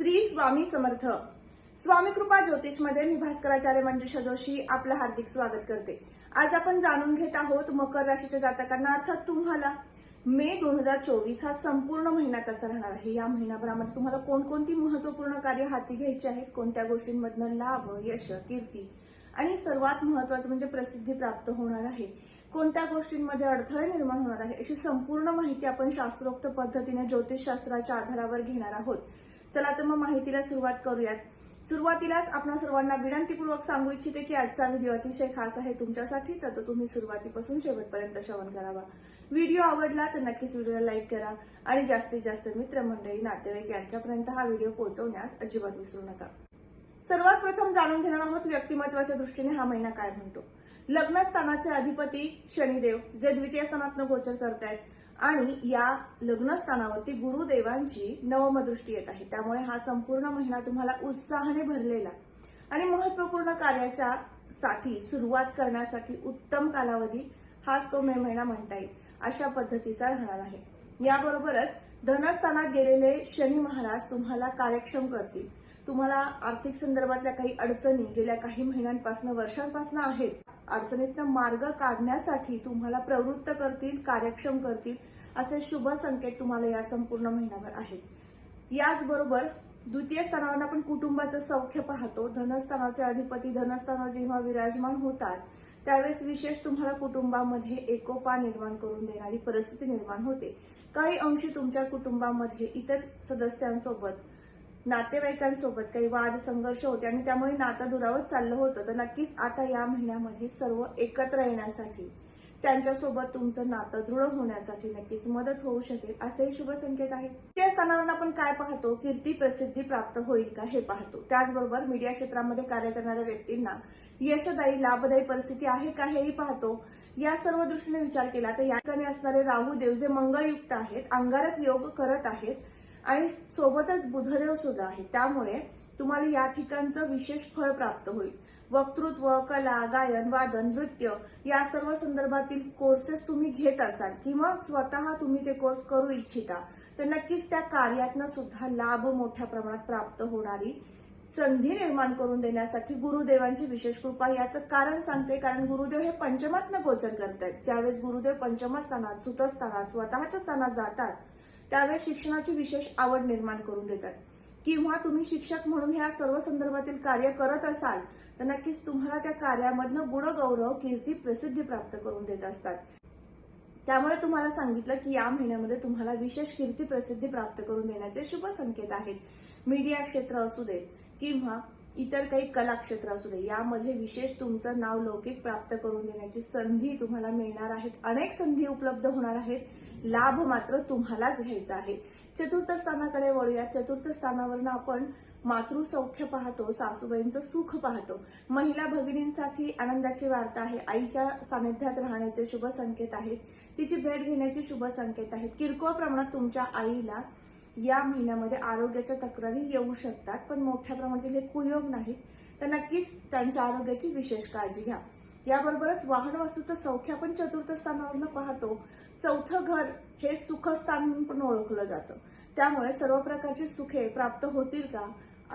श्री स्वामी समर्थ. स्वामी कृपा ज्योतिषमध्ये मी भास्कराचार्य मंजुषा जोशी आपलं हार्दिक स्वागत करते. आज आपण जाणून घेत आहोत मकर राशीच्या जातकांना. अर्थात तुम्हाला मे दोन हजार चोवीस हा संपूर्ण महिना कसा राहणार आहे? या महिनाभरामध्ये तुम्हाला कोणकोणती महत्त्वपूर्ण कार्य हाती घ्यायची आहेत? कोणत्या गोष्टींमधनं लाभ यश कीर्ती आणि सर्वात महत्वाचं म्हणजे प्रसिद्धी प्राप्त होणार आहे? कोणत्या गोष्टींमध्ये अडथळे निर्माण होणार आहे? अशी संपूर्ण माहिती आपण शास्त्रोक्त पद्धतीने ज्योतिषशास्त्राच्या आधारावर घेणार आहोत. चला तर मग माहितीला सुरुवात करूयात. सुरुवातीलाच आपणा सर्वांना विनंतीपूर्वक सांगू इच्छिते की आजचा व्हिडिओ अतिशय खास आहे तुमच्यासाठी तर तो तुम्ही सुरुवातीपासून शेवटपर्यंत श्रवण करावा. व्हिडिओ आवडला तर नक्कीच व्हिडिओला लाईक करा आणि जास्तीत जास्त मित्रमंडळी नातेवाईक यांच्यापर्यंत हा व्हिडिओ पोहोचवण्यास अजिबात विसरू नका. सर्वात प्रथम जाणून घेणार आहोत व्यक्तिमत्वाच्या दृष्टीने हा महिना काय म्हणतो. लग्नस्थानाचे अधिपती शनिदेव जे द्वितीय स्थानातनं गोचर करतायत. आणि या लग्नस्थानावरती गुरुदेवांची नवमदृष्टी येत आहे. त्यामुळे हा संपूर्ण महिना तुम्हाला उत्साहाने भरलेला. आणि महत्त्वपूर्ण कार्याच्या साठी सुरुवात करण्यासाठी उत्तम कालावधी हाच तो मे महिना म्हणता येईल अशा पद्धतीचा राहणार आहे. याबरोबरच धनस्थानात गेलेले शनी महाराज तुम्हाला कार्यक्षम करतील. तुम्हाला आर्थिक संदर्भातल्या काही अडचणी गेल्या काही महिन्यांपासून वर्षांपासून आहेत. अडचणीतनं मार्ग काढण्यासाठी तुम्हाला प्रवृत्त करतील कार्यक्षम करतील असे शुभ संकेत तुम्हाला या संपूर्ण महिन्यावर आहेत. याचबरोबर द्वितीय स्थानावर आपण कुटुंबाचं सौख्य पाहतो. धनस्थानाचे अधिपती धनस्थानावर जेव्हा विराजमान होतात त्यावेळेस विशेष तुम्हाला कुटुंबामध्ये एकोपा निर्माण करून देणारी परिस्थिती निर्माण होते. काही अंशी तुमच्या कुटुंबामध्ये इतर सदस्यांसोबत नातेवाईकांसोबत काही वाद संघर्ष होते आणि त्यामुळे नातं दुरावत चाललं होतं. तर नक्कीच आता या महिन्यामध्ये सर्व एकत्र येण्यासाठी त्यांच्यासोबत तुमचं नातं दृढ होण्यासाठी नक्कीच मदत होऊ शकेल असेही शुभ संकेत आहेत त्या स्थानावर आपण काय पाहतो? कीर्ती प्रसिद्धी प्राप्त होईल का हे पाहतो. त्याचबरोबर मीडिया क्षेत्रामध्ये कार्य करणाऱ्या व्यक्तींना यशदायी लाभदायी परिस्थिती आहे का हेही पाहतो. या सर्व दृष्टीने विचार केला तर या ठिकाणी असणारे राहू देव जे मंगळयुक्त आहेत अंगारक योग करत आहेत आणि सोबतच बुधदेव सुद्धा आहे त्यामुळे तुम्हाला या ठिकाणचं विशेष फळ प्राप्त होईल. वक्तृत्व कला गायन वादन नृत्य या सर्व संदर्भातील कोर्सेस तुम्ही घेत असाल किंवा स्वतः तुम्ही ते कोर्स करू इच्छिता तर नक्कीच त्या कार्यातनं सुद्धा लाभ मोठ्या प्रमाणात प्राप्त होणारी संधी निर्माण करून देण्यासाठी गुरुदेवांची विशेष कृपा याचं कारण सांगते कारण गुरुदेव हे पंचमातनं गोचर करतात ज्यावेळेस गुरुदेव पंचमा स्थानात सुतस्थानात स्वतःच्या स्थानात जातात त्यावेळेस शिक्षणाची विशेष आवड निर्माण करून देतात. किंवा तुम्ही शिक्षक म्हणून ह्या सर्व संदर्भातील कार्य करत असाल तर नक्कीच तुम्हाला त्या कार्यामधनं गुणगौरव कीर्ती प्रसिद्धी प्राप्त करून देत असतात. त्यामुळे तुम्हाला सांगितलं की या महिन्यामध्ये तुम्हाला विशेष कीर्ती प्रसिद्धी प्राप्त करून देण्याचे शुभ संकेत आहेत. मीडिया क्षेत्र असू दे किंवा इतर काही कलाक्षेत्र असू दे यामध्ये विशेष तुमचं नाव लौकिक प्राप्त करून देण्याची संधी तुम्हाला मिळणार आहेत. अनेक संधी उपलब्ध होणार आहेत. लाभ मात्र तुम्हालाच घ्यायचा आहे. चतुर्थ स्थानाकडे वळूया. चतुर्थ स्थानावरनं आपण मातृसौख्य पाहतो सासूबाईंचं सुख पाहतो. महिला भगिनींसाठी आनंदाची वार्ता आहे. आईच्या सानिध्यात राहण्याचे शुभ संकेत आहेत. तिची भेट घेण्याचे शुभ संकेत आहेत. किरकोळ प्रमाणात तुमच्या आईला या महिन्यामध्ये आरोग्याच्या तक्रारी येऊ शकतात पण मोठ्या प्रमाणातील हे कुयोग नाहीत. तर नक्कीच त्यांच्या आरोग्याची विशेष काळजी घ्या. याबरोबरच वाहन वस्तूचं सौख्य आपण चतुर्थ स्थानावरनं पाहतो. चौथं घर हे सुखस्थान म्हणून पण ओळखलं जातं. त्यामुळे सर्व प्रकारची सुखे प्राप्त होतील का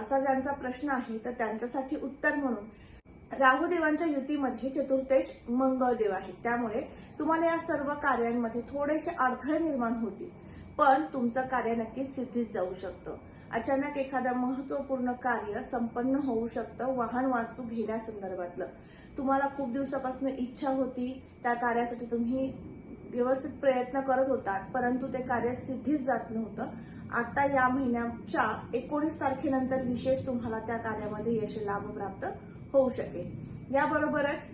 असा ज्यांचा प्रश्न आहे तर त्यांच्यासाठी उत्तर म्हणून राहुदेवांच्या युतीमध्ये चतुर्थेश मंगळदेव आहे त्यामुळे तुम्हाला या सर्व कार्यांमध्ये थोडेसे अडथळे निर्माण होतील. पण तुमचं कार्य नक्कीच सिद्धीत जाऊ शकतं. अचानक एखादं महत्त्वपूर्ण कार्य संपन्न होऊ शकतं वाहन वास्तू घेण्यासंदर्भातलं. तुम्हाला खूप दिवसापासून इच्छा होती त्या कार्यासाठी तुम्ही व्यवस्थित प्रयत्न करत होता परंतु ते कार्य सिद्धीच जात नव्हतं. आता या महिन्याच्या एकोणीस तारखेनंतर विशेष तुम्हाला त्या कार्यामध्ये यश लाभ प्राप्त होऊ शकेल. याबरोबरच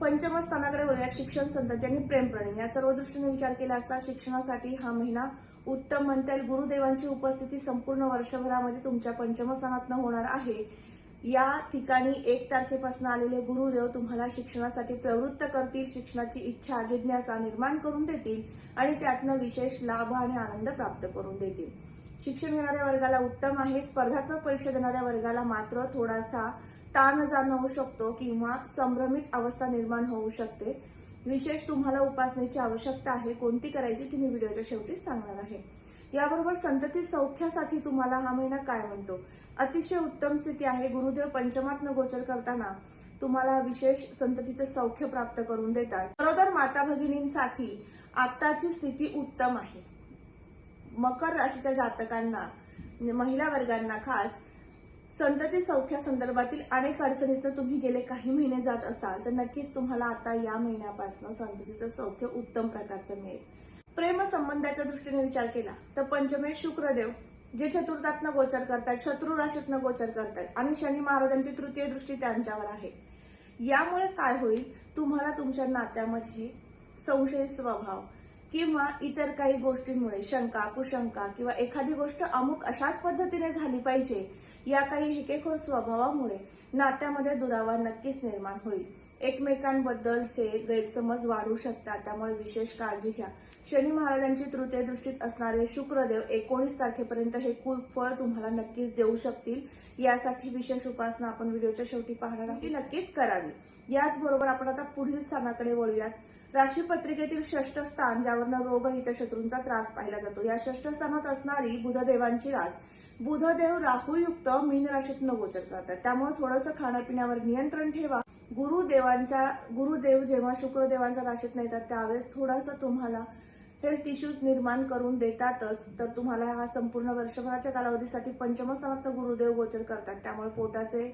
पंचम स्थानाकडे वळूया शिक्षण संतती आणि प्रेमप्रणी या सर्व दृष्टीने विचार केला असता शिक्षणासाठी हा महिना उत्तम म्हणता येईल गुरुदेवांची उपस्थिती संपूर्ण वर्षभरामध्ये तुमच्या पंचमस्थानातनं होणार आहे. या ठिकाणी एक तारखेपासून आलेले गुरुदेव तुम्हाला शिक्षणासाठी प्रवृत्त करतील शिक्षणाची इच्छा जिज्ञासा निर्माण करून देतील आणि त्यातनं विशेष लाभ आणि आनंद प्राप्त करून देतील. शिक्षण घेणाऱ्या वर्गाला उत्तम आहे स्पर्धात्मक परीक्षा देणाऱ्या वर्गाला मात्र थोडासा ताण जाणवू शकतो किंवा संभ्रमित अवस्था निर्माण होऊ शकते. विशेष तुम्हाला उपासनेची आवश्यकता आहे कोणती करायची ती मी व्हिडिओच्या शेवटी सांगणार आहे. याबरोबर संतती सौख्यासाठी तुम्हाला हा महिना काय म्हणतो? अतिशय उत्तम स्थिती आहे. गुरुदेव पंचमात गोचर करताना तुम्हाला विशेष संततीचे सौख्य प्राप्त करून देतात. बरोबर माता भगिनींसाठी आत्ताची स्थिती उत्तम आहे. मकर राशीच्या जातकांना महिला वर्गांना खास संतती सौख्या संदर्भातील अनेक अडचणीतून तुम्ही गेले काही महिने जात असाल तर नक्कीच तुम्हाला आता या महिन्यापासून संततीचं सौख्य उत्तम प्रकारचं मिळेल. प्रेम संबंधाच्या दृष्टीने विचार केला तर पंचमे शुक्रदेव जे चतुर्थातनं गोचर करतात शत्रू राशीतनं गोचर करतात आणि शनी महाराजांची तृतीय दृष्टी त्यांच्यावर आहे. यामुळे काय होईल? तुम्हाला तुमच्या नात्यामध्ये संशय स्वभाव किंवा इतर काही गोष्टींमुळे शंका कुशंका किंवा एखादी गोष्ट अमुक अशाच पद्धतीने झाली पाहिजे या काही हिकेखोर स्वभावामुळे नात्यामध्ये दुरावा नक्कीच निर्माण होईल. एकमेकांबद्दलचे गैरसमज वाढू शकतात त्यामुळे विशेष काळजी घ्या. शनी महाराजांची तृतीय दृष्टीत असणारे शुक्रदेव एकोणीस तारखेपर्यंत हे कुल फळ तुम्हाला नक्कीच देऊ शकतील. यासाठी विशेष उपासना आपण व्हिडिओच्या शेवटी पाहणार आहोत. ती नक्कीच करावी. याचबरोबर आपण आता पुढील स्थानाकडे वळूयात. राशीपत्रिकेतील षष्ठ स्थान ज्यावरनं रोग हितशत्रूंचा त्रास पाहिला जातो. या षष्ठ स्थानात असणारी बुधदेवांची रास. बुधदेव राहूयुक्त मीन राशीतनं गोचर करतात. त्यामुळे थोडंसं खाण्यापिण्यावर नियंत्रण ठेवा. गुरुदेवांच्या गुरुदेव जेव्हा शुक्रदेवांच्या राशीत येतात त्यावेळेस थोडासा तुम्हाला हेल्थ इश्यूज निर्माण करून देतातच. तर तुम्हाला हा संपूर्ण वर्षभराच्या कालावधीसाठी पंचमस्थानात गुरुदेव गोचर करतात. त्यामुळे पोटाचे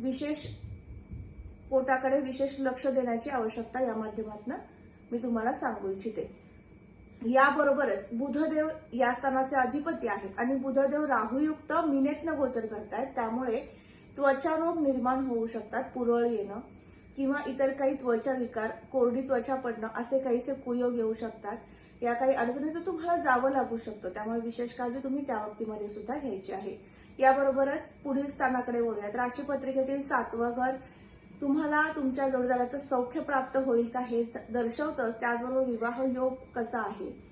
विशेष पोटाकडे विशेष लक्ष देण्याची आवश्यकता या माध्यमातून मी तुम्हाला सांगू इच्छिते. याबरोबरच बुधदेव या स्थानाचे अधिपती आहेत आणि बुधदेव राहूयुक्त मिनेतनं गोचर करतायत त्यामुळे त्वचा रोग निर्माण होऊ शकतात पुरळ येणं किंवा इतर काही त्वचा विकार कोरडी त्वचा पडणं असे काहीसे कुयोग येऊ शकतात. या काही अडचणीतून तुम्हाला जावं लागू शकतं त्यामुळे विशेष काळजी तुम्ही त्या बाबतीमध्ये सुद्धा घ्यायची आहे. याबरोबरच पुढील स्थानाकडे वळूयात. राशीपत्रिकेतील सातवं घर तुम्हाला तुमच्या जोडदाराचं सौख्य प्राप्त होईल का हे दर्शवतंच. त्याचबरोबर विवाह योग कसा आहे?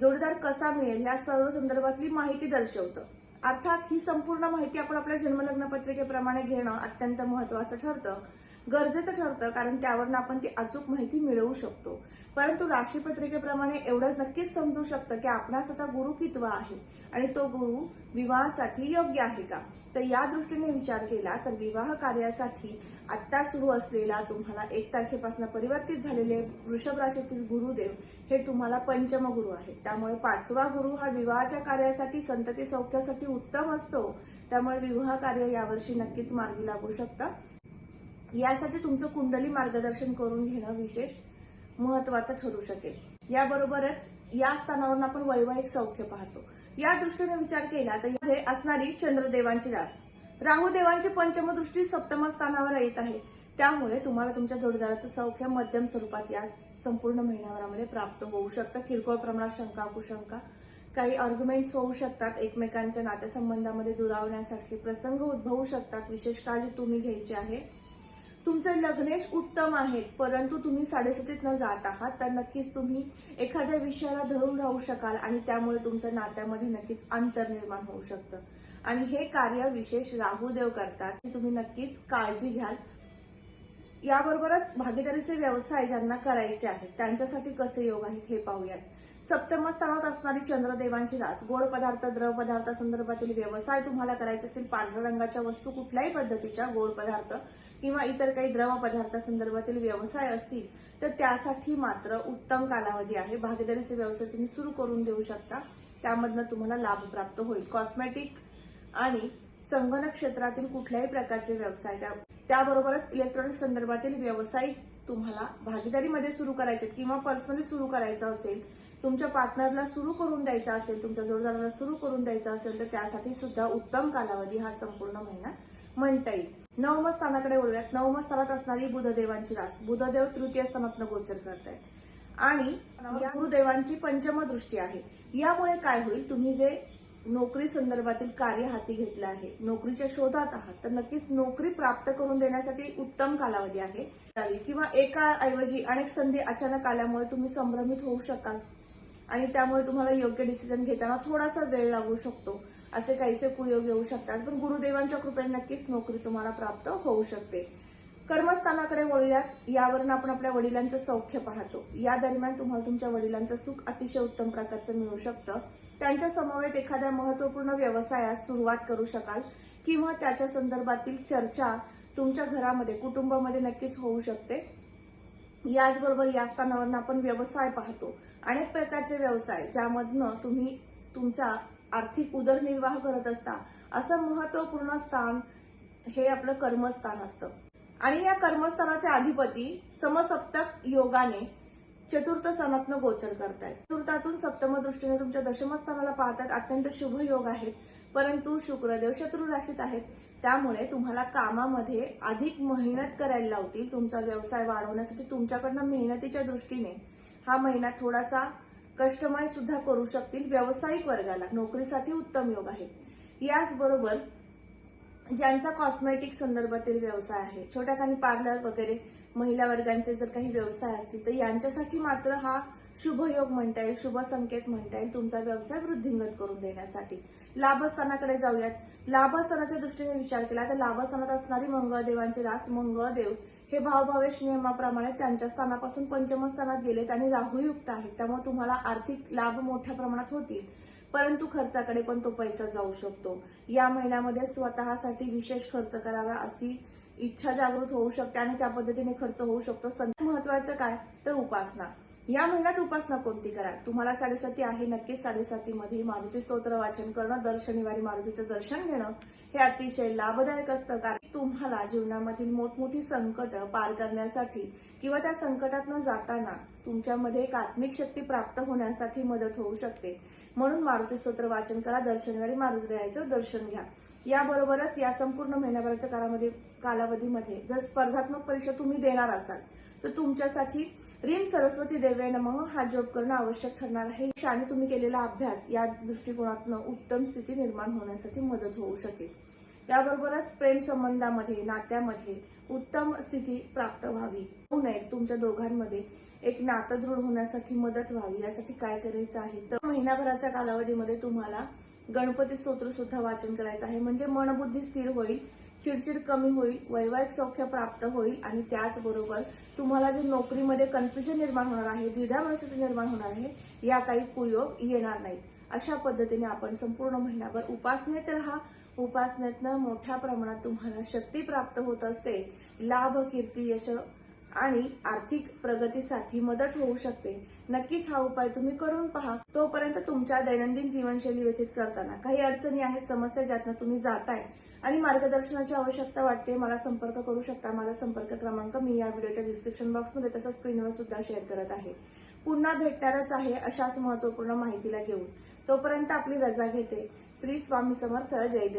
जोडीदार कसा मिळेल? या सर्व संदर्भातली माहिती दर्शवतं. अर्थात ही संपूर्ण माहिती आपण आपल्या जन्मलग्न पत्रिकेप्रमाणे घेणं अत्यंत महत्वाचं ठरतं. गरजेचं ठरतं कारण त्यावरनं आपण ती अचूक माहिती मिळवू शकतो. परंतु राशीपत्रिकेप्रमाणे एवढं नक्कीच समजू शकतं की आपणास आता गुरु कितवा आहे आणि तो गुरु विवाहासाठी योग्य आहे का? तर या दृष्टीने विचार केला तर विवाह कार्यासाठी आत्ता सुरू असलेला तुम्हाला एक तारखेपासून परिवर्तित झालेले वृषभ राशीतील गुरुदेव हे तुम्हाला पंचम गुरु आहे. त्यामुळे पाचवा गुरु हा विवाहाच्या कार्यासाठी संतती सौख्यासाठी उत्तम असतो. त्यामुळे विवाह कार्य यावर्षी नक्कीच मार्गी लागू शकतं. यासाठी तुमचं कुंडली मार्गदर्शन करून घेणं विशेष महत्वाचं ठरू शकेल. याबरोबरच या स्थानावरून आपण वैवाहिक सौख्य पाहतो. या दृष्टीने विचार केला तर यामध्ये असणारी चंद्रदेवांची रास. राहू देवांची पंचमदृष्टी सप्तम स्थानावर येत आहे. त्यामुळे तुम्हाला तुमच्या जोडीदाराचं सौख्य मध्यम स्वरूपात या संपूर्ण महिनाभरामध्ये प्राप्त होऊ शकतं. किरकोळ प्रमाणात शंका कुशंका काही आर्ग्युमेंट्स होऊ शकतात. एकमेकांच्या नातेसंबंधामध्ये दुरावण्यासारखे प्रसंग उद्भवू शकतात. विशेष काळजी तुम्ही घ्यायची आहे. तुमचे लग्नेश उत्तम आहेत परंतु तुम्ही साडेसतीत न जात आहात तर नक्कीच तुम्ही एखाद्या विषयाला धरून राहू शकाल आणि त्यामुळे तुमच्या नात्यामध्ये नक्कीच अंतर निर्माण होऊ शकतं. आणि हे कार्य विशेष राहूदेव करतात तुम्ही नक्कीच काळजी घ्याल. याबरोबरच भागीदारीचे व्यवसाय ज्यांना करायचे आहेत त्यांच्यासाठी कसे योग आहेत हे पाहूयात. सप्तम स्थानात असणारी चंद्रदेवांची रास गोड पदार्थ द्रव पदार्थ संदर्भातील व्यवसाय तुम्हाला करायचे असेल पांढऱ्या रंगाच्या वस्तू कुठल्याही पद्धतीच्या गोड पदार्थ किंवा इतर काही द्रव व्यवसाय असतील तर त्यासाठी मात्र उत्तम कालावधी आहे. भागीदारीचे व्यवसाय तुम्ही सुरू करून देऊ शकता. त्यामधनं तुम्हाला लाभ प्राप्त होईल. कॉस्मेटिक आणि संगणक क्षेत्रातील कुठल्याही प्रकारचे व्यवसाय त्या त्याबरोबरच इलेक्ट्रॉनिक संदर्भातील व्यवसाय तुम्हाला भागीदारीमध्ये सुरू करायचे किंवा पर्सनली सुरू करायचं असेल तुमच्या पार्टनरला सुरू करून द्यायचा असेल तुमच्या जोडदाराला सुरू करून द्यायचा असेल तर त्यासाठी सुद्धा उत्तम कालावधी हा संपूर्ण महिना म्हणता येईल. नवम स्थानाकडे वळूयात. नवम स्थानात असणारी बुधदेवांची रास. बुधदेव तृतीय स्थानातनं गोचर करत आहे आणि गुरुदेवांची पंचम दृष्टी आहे. यामुळे काय होईल? तुम्ही जे नोकरी संदर्भातील कार्य हाती घेतलं आहे नोकरीच्या शोधात आहात तर नक्कीच नोकरी प्राप्त करून देण्यासाठी उत्तम कालावधी आहे. किंवा एका ऐवजी अनेक संधी अचानक आल्यामुळे तुम्ही संभ्रमित होऊ शकाल. आणि त्यामुळे तुम्हाला योग्य डिसिजन घेताना थोडासा वेळ लागू शकतो. असे काहीसे कुयोग येऊ शकतात. पण गुरुदेवांच्या कृपेने नक्कीच नोकरी तुम्हाला प्राप्त होऊ शकते. कर्मस्थानाकडे वळूयात. यावरून आपण आपल्या वडिलांचं सौख्य पाहतो. या दरम्यान तुम्हाला तुमच्या वडिलांचं सुख अतिशय उत्तम प्रकारचं मिळू शकतं. त्यांच्या समवेत एखाद्या महत्त्वपूर्ण व्यवसायास सुरुवात करू शकाल किंवा त्याच्या संदर्भातील चर्चा तुमच्या घरामध्ये कुटुंबामध्ये नक्कीच होऊ शकते. याचबरोबर या स्थानावरून आपण व्यवसाय पाहतो. अनेक प्रकारचे व्यवसाय ज्यामधनं तुम्ही तुमचा आर्थिक उदरनिर्वाह करत असता असं महत्त्वपूर्ण स्थान हे आपलं कर्मस्थान असतं. आणि या कर्मस्थानाचे अधिपती समसप्तक योगाने चतुर्थ स्थानातनं गोचर करतायत. चतुर्थातून सप्तम दृष्टीने तुमच्या दशमस्थानाला पाहतात. अत्यंत शुभ योग आहेत. परंतु शुक्रदेव शत्रू राशीत आहेत. त्यामुळे तुम्हाला कामामध्ये अधिक मेहनत करायला लावतील. तुमचा व्यवसाय वाढवण्यासाठी तुमच्याकडनं मेहनतीच्या दृष्टीने हा महिना थोडासा कष्टमय सुद्धा करू शकतील व्यावसायिक वर्गाला. नोकरीसाठी उत्तम योग आहे. याचबरोबर ज्यांचा कॉस्मेटिक संदर्भातील व्यवसाय आहे छोट्या काही पार्लर वगैरे महिला वर्गांचे जर काही व्यवसाय असतील तर यांच्यासाठी मात्र हा शुभ योग म्हणता येईल शुभ संकेत म्हणता येईल तुमचा व्यवसाय वृद्धिंगत करून देण्यासाठी. लाभस्थानाकडे जाऊयात. लाभस्थानाच्या दृष्टीने विचार केला तर लाभस्थानात असणारी मंगळदेवांची रास मंगळदेव हे भावभावेश नियमाप्रमाणे त्यांच्या स्थानापासून पंचम स्थानात गेलेत आणि राहुयुक्त आहेत. त्यामुळे तुम्हाला आर्थिक लाभ मोठ्या प्रमाणात होतील. परंतु खर्चाकडे पण तो पैसा जाऊ शकतो. या महिन्यामध्ये स्वतःसाठी विशेष खर्च करावा अशी इच्छा जागृत होऊ शकते आणि त्या पद्धतीने खर्च होऊ शकतो. महत्वाचं काय? तर उपासना. या महिन्यात उपासना कोणती करा तुम्हाला साडेसाती आहे नक्कीच साडेसातीमध्ये मारुती स्तोत्र वाचन करणं दर शनिवारी मारुतीचं दर्शन घेणं हे अतिशय लाभदायक असतं कारण तुम्हाला जीवनामधील मोठमोठी संकट पार करण्यासाठी किंवा त्या संकटातनं जाताना तुमच्यामध्ये एक आत्मिक शक्ती प्राप्त होण्यासाठी मदत होऊ शकते. म्हणून मारुती स्तोत्र वाचन करा दर शनिवारी मारुतीरायाचं दर्शन घ्या. याबरोबरच या संपूर्ण महिन्याभराच्या काळामध्ये कालावधीमध्ये जर स्पर्धात्मक परीक्षा तुम्ही देणार असाल तर तुमच्यासाठी रीम सरस्वती देवे नमः हा जप करणं आवश्यक ठरणार आहे. आणि तुम्ही केलेला अभ्यास या दृष्टिकोनातनं उत्तम स्थिती निर्माण होण्यासाठी मदत होऊ शकेल. याबरोबरच प्रेम संबंधामध्ये नात्यामध्ये उत्तम स्थिती प्राप्त व्हावी. होऊ नये तुमच्या दोघांमध्ये एक नातं दृढ होण्यासाठी मदत व्हावी. यासाठी काय करायचं आहे? तर महिनाभराच्या कालावधीमध्ये तुम्हाला गणपती स्तोत्र सुद्धा वाचन करायचं आहे. म्हणजे मनबुद्धी स्थिर होईल. चिडचिड कमी होईल वैवाहिक सौख्य प्राप्त होईल आणि त्याचबरोबर तुम्हाला जे नोकरीमध्ये कन्फ्युजन निर्माण होणार आहे द्विधा मनस्थिती निर्माण होणार आहे या काही कुयोग येणार नाहीत. अशा पद्धतीने आपण संपूर्ण महिनाभर उपासनेत राहा. उपासनेतनं मोठ्या प्रमाणात तुम्हाला शक्ती प्राप्त होत असते. लाभ कीर्ती यश आणि आर्थिक प्रगतीसाठी मदत होऊ शकते. नक्कीच हा उपाय तुम्ही करून पहा. तोपर्यंत तुमच्या दैनंदिन जीवनशैली व्यतीत करताना काही अडचणी आहेत समस्या ज्यातनं तुम्ही जाताय आणि मार्गदर्शनाची आवश्यकता वाटते मला संपर्क करू शकता. माझा संपर्क क्रमांक मी या व्हिडिओच्या डिस्क्रिप्शन बॉक्समध्ये तसंच स्क्रीनवर सुद्धा शेअर करत आहे. पुन्हा भेटणारच आहे अशाच महत्त्वपूर्ण माहितीला घेऊन. तोपर्यंत आपली रजा घेते. श्री स्वामी समर्थ. जय जय.